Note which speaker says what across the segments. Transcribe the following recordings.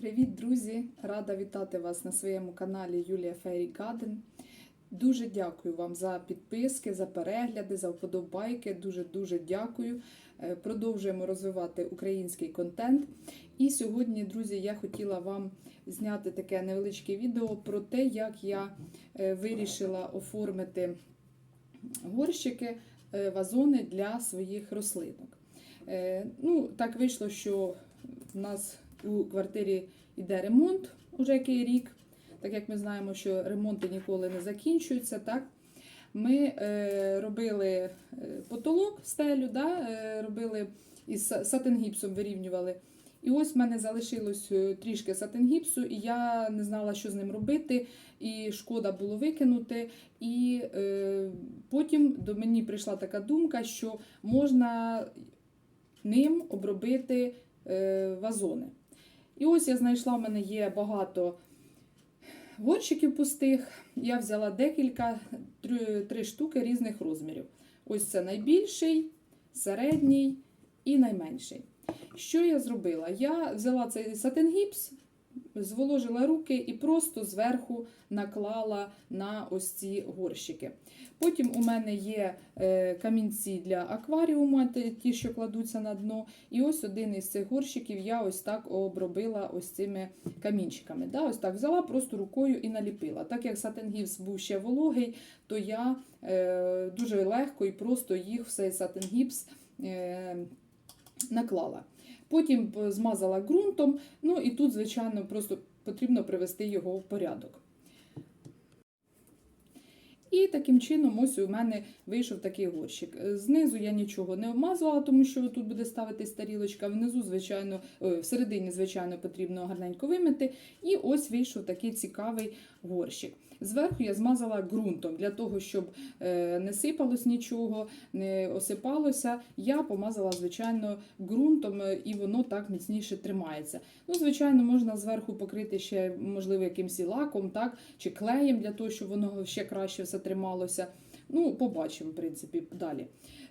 Speaker 1: Привіт, друзі! Рада вітати вас на своєму каналі Юлія Фейрі Гаден. Дуже дякую вам за підписки, за перегляди, за вподобайки. Дуже-дуже дякую. Е, Продовжуємо розвивати український контент. І сьогодні, друзі, я хотіла вам зняти таке невеличке відео про те, як я е, вирішила оформити горщики, е, вазони для своїх рослинок. Ну, так вийшло, що в нас у квартирі йде ремонт уже який рік. Так як ми знаємо, що ремонти ніколи не закінчуються. так? Ми е, робили е, потолок, стелю, да? е, робили із сатингіпсом вирівнювали. І ось в мене залишилось е, трішки сатингіпсу, і я не знала, що з ним робити, і шкода було викинути. І е, потім до мені прийшла така думка, що можна ним обробити е, вазони. І ось я знайшла, в мене є багато горщиків пустих. Я взяла декілька, три, три штуки різних розмірів. Ось це найбільший, середній і найменший. Що я зробила? Я взяла цей сатингіпс, зволожила руки і просто зверху наклала на ось ці горщики. Потім у мене є е, камінці для акваріуму, ті- що кладуться на дно. І ось один із цих горщиків я ось так обробила ось цими камінчиками. Да? Ось так взяла просто рукою і наліпила. Так як сатингіпс був ще вологий, то я е, дуже легко і просто їх в цей сатингіпс е, наклала. Потім е, змазала ґрунтом, ну і тут, звичайно, просто потрібно привести його в порядок. І таким чином, ось у мене вийшов такий горщик. Е, Знизу я нічого не обмазувала, тому що тут буде ставитись тарілочка. Внизу, звичайно, всередині, звичайно, потрібно гарненько вимити. І ось вийшов такий цікавий горщик. Зверху я змазала ґрунтом для того, щоб е, не сипалось нічого, не осипалося. Я помазала, звичайно, ґрунтом, е, і воно так міцніше тримається. Ну, звичайно, можна зверху покрити ще, можливо, якимсь лаком, так, чи клеєм для того, щоб воно ще краще все трималося. Ну, побачимо, в принципі, далі.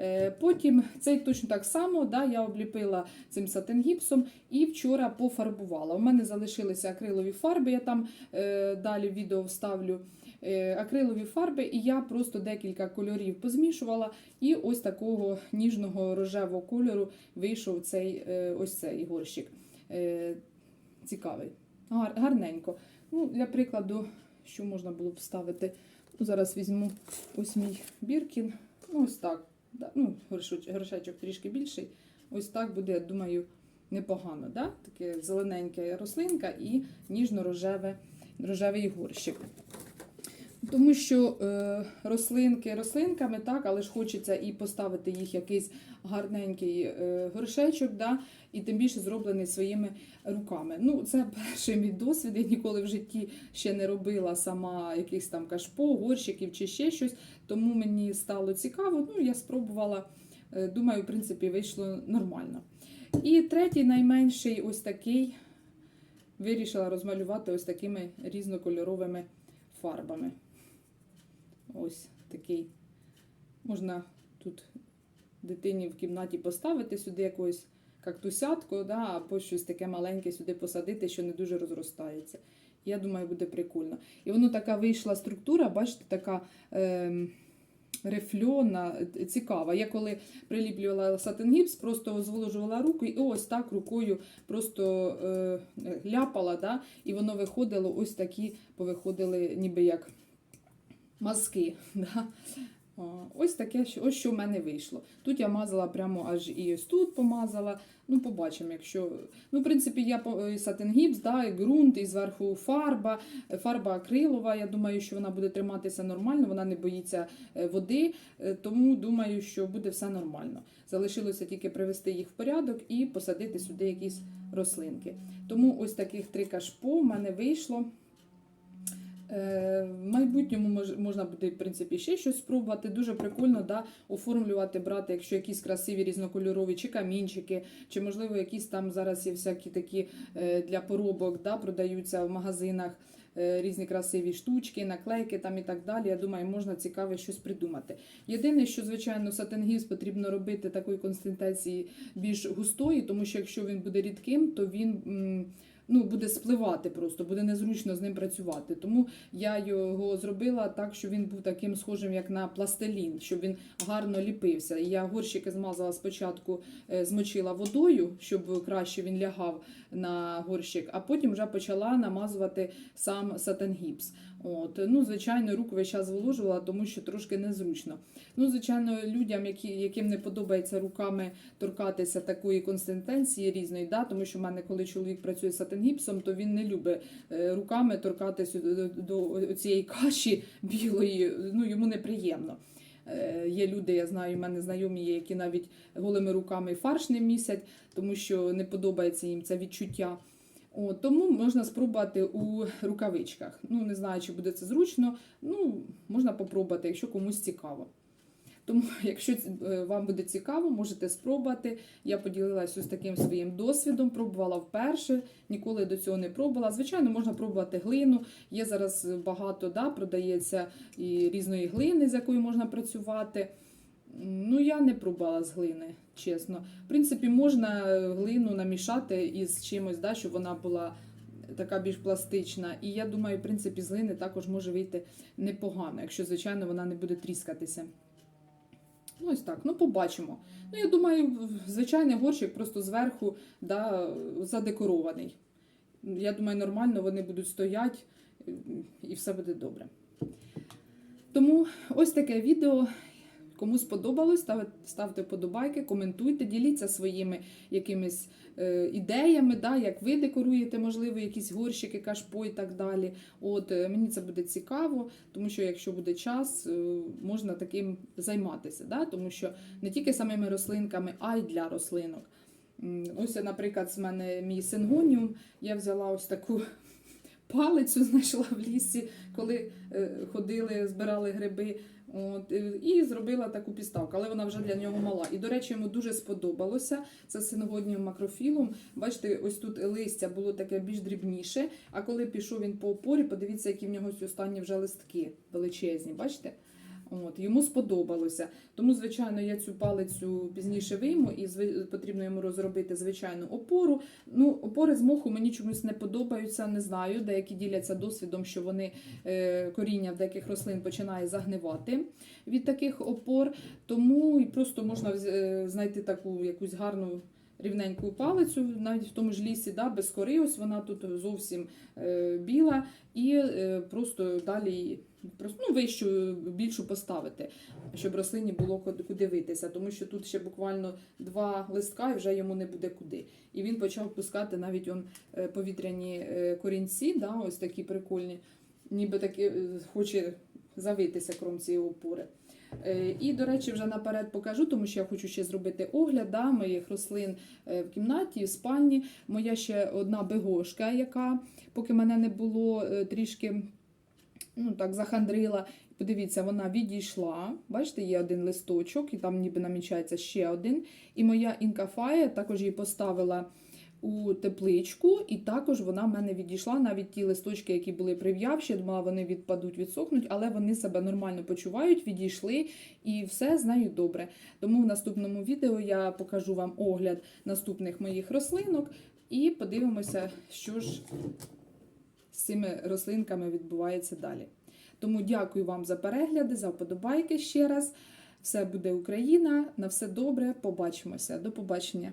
Speaker 1: Е, Потім цей точно так само да, я обліпила цим сатингіпсом і вчора пофарбувала. У мене залишилися акрилові фарби, я там е, далі відео вставлю. е, Акрилові фарби, і я просто декілька кольорів позмішувала, і ось такого ніжного рожевого кольору вийшов цей е, ось цей горщик. Е, Цікавий. Гар, гарненько. Ну, Для прикладу, що можна було б вставити. Ну, зараз візьму ось мій біркін. Ну, ось так. Ну, Грошечок трішки більший. Ось так буде, я думаю, непогано. Да? Таке зелененька рослинка і ніжно-рожеве, рожевий горщик. Тому що е, рослинки рослинками, так, але ж хочеться і поставити їх якийсь гарненький е, горшечок, да, і тим більше зроблений своїми руками. Ну, це перший мій досвід. Я ніколи в житті ще не робила сама якихось там кашпо, горщиків чи ще щось. Тому мені стало цікаво. Ну, я спробувала. Е, Думаю, в принципі, вийшло нормально. І третій найменший ось такий вирішила розмалювати ось такими різнокольоровими фарбами. Ось такий. Можна тут дитині в кімнаті поставити сюди якусь кактусятку, да, або щось таке маленьке сюди посадити, що не дуже розростається. Я думаю, буде прикольно. І воно така вийшла структура, бачите, така е, рифльона, е, цікава. Я коли приліплювала сатингіпс, просто зволожувала руку і ось так рукою просто е, ляпала, да, і воно виходило, ось такі повиходили, ніби як мазки. Да? Ось таке, ось що в мене вийшло. Тут я мазала прямо аж і ось тут помазала. Ну, побачимо, якщо. Ну, в принципі, я сатингіпс, да, і ґрунт, і зверху фарба, е, фарба акрилова. Я думаю, що вона буде триматися нормально, вона не боїться е, води, е, тому думаю, що буде все нормально. Залишилося тільки привести їх в порядок і посадити сюди якісь рослинки. Тому ось таких три кашпо в мене вийшло. Е, В майбутньому можна буде, в принципі, ще щось спробувати. Дуже прикольно да, оформлювати, брати, якщо якісь красиві різнокольорові чи камінчики, чи, можливо, якісь там зараз є всякі такі е, для поробок, да, продаються в магазинах е, різні красиві штучки, наклейки там і так далі. Я думаю, можна цікаве щось придумати. Єдине, що, звичайно, сатингіз потрібно робити такої консистенції більш густої, тому що якщо він буде рідким, то він. Ну, буде спливати просто, буде незручно з ним працювати. Тому я його зробила так, щоб він був таким схожим, як на пластилін, щоб він гарно ліпився. І я горщики змазала спочатку, е, змочила водою, щоб краще він лягав на горщик, а потім вже почала намазувати сам сатангіпс. От. Ну, звичайно, руку весь час зволожувала, тому що трошки незручно. Ну, звичайно, людям, які, яким не подобається руками торкатися такої консистенції різної, да, тому що в мене, коли чоловік працює сатангіпсом, то він не любить е, руками торкатися до, до, до цієї каші білої, ну йому неприємно. Е, Є люди, я знаю, в мене знайомі є, які навіть голими руками фарш не місять, тому що не подобається їм це відчуття. О, тому можна спробувати у рукавичках. Ну, не знаю, чи буде це зручно. Ну, можна попробувати, якщо комусь цікаво. Тому, якщо е, вам буде цікаво, можете спробувати. Я поділилася ось таким своїм досвідом, пробувала вперше, ніколи до цього не пробувала. Звичайно, можна пробувати глину. Є зараз багато, да, продається і різної глини, з якою можна працювати. Ну, я не пробувала з глини, чесно. В принципі, можна глину намішати із чимось, да, щоб вона була така більш пластична. І я думаю, в принципі, з глини також може вийти непогано, якщо, звичайно, вона не буде тріскатися. Ну, ось так, ну побачимо. Ну, я думаю, звичайний горщик просто зверху да, задекорований. Я думаю, нормально вони будуть стояти і все буде добре. Тому ось таке відео. Кому сподобалось, ставте, подобайки, коментуйте, діліться своїми якимись е, ідеями, да, як ви декоруєте, можливо, якісь горщики, кашпо і так далі. От е, Мені це буде цікаво, тому що якщо буде час, е, можна таким займатися. Да? Тому що не тільки самими рослинками, а й для рослинок. Ось, наприклад, з мене мій сингоніум, я взяла ось таку палицю, знайшла в лісі, коли е, ходили, збирали гриби. От, е, і зробила таку підставку, але вона вже для нього мала. І, до речі, йому дуже сподобалося. Це синогоднім макрофілом. Бачите, ось тут листя було таке більш дрібніше. А коли пішов він по опорі, подивіться, які в нього ці останні вже листки величезні. Бачите? От, йому сподобалося. Тому, звичайно, я цю палицю пізніше вийму і потрібно йому розробити звичайну опору. Ну, опори з моху мені чомусь не подобаються, не знаю. Деякі діляться досвідом, що вони е, коріння в деяких рослин починає загнивати від таких опор. Тому і просто можна е, знайти таку якусь гарну. Рівненьку палицю, навіть в тому ж лісі, да, без кори, ось вона тут зовсім е, біла, і е, просто далі просто, ну, вищу, більшу поставити, щоб рослині було куди дивитися, тому що тут ще буквально два листка і вже йому не буде куди. І він почав пускати навіть он, е, повітряні е, корінці, да, ось такі прикольні, ніби таки е, хоче завитися кром цієї опори. Е, І, до речі, вже наперед покажу, тому що я хочу ще зробити огляд да, моїх рослин е, в кімнаті, в спальні. Моя ще одна бегошка, яка, поки мене не було, е, трішки ну, так, захандрила. Подивіться, вона відійшла. Бачите, є один листочок, і там ніби намічається ще один. І моя інкафая також її поставила у тепличку, і також вона в мене відійшла. Навіть ті листочки, які були прив'явші, думала, вони відпадуть, відсохнуть, але вони себе нормально почувають, відійшли, і все з нею добре. Тому в наступному відео я покажу вам огляд наступних моїх рослинок і подивимося, що ж з цими рослинками відбувається далі. Тому дякую вам за перегляди, за вподобайки ще раз. Все буде Україна. На все добре. Побачимося. До побачення.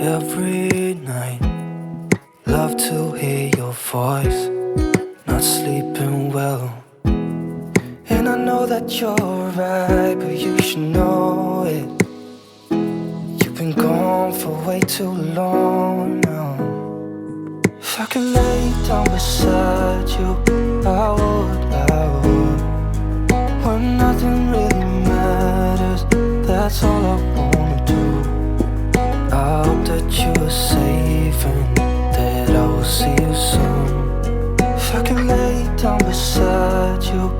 Speaker 2: every night. Love to hear your voice. Not sleeping well. And I know that you're right, but you should know it. You've been gone for way too long now. If I could lay down beside you, I would, I would. When nothing really matters, that's all I that you safe and that I will see you soon. If I could lay down beside you,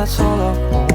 Speaker 2: that's all I want.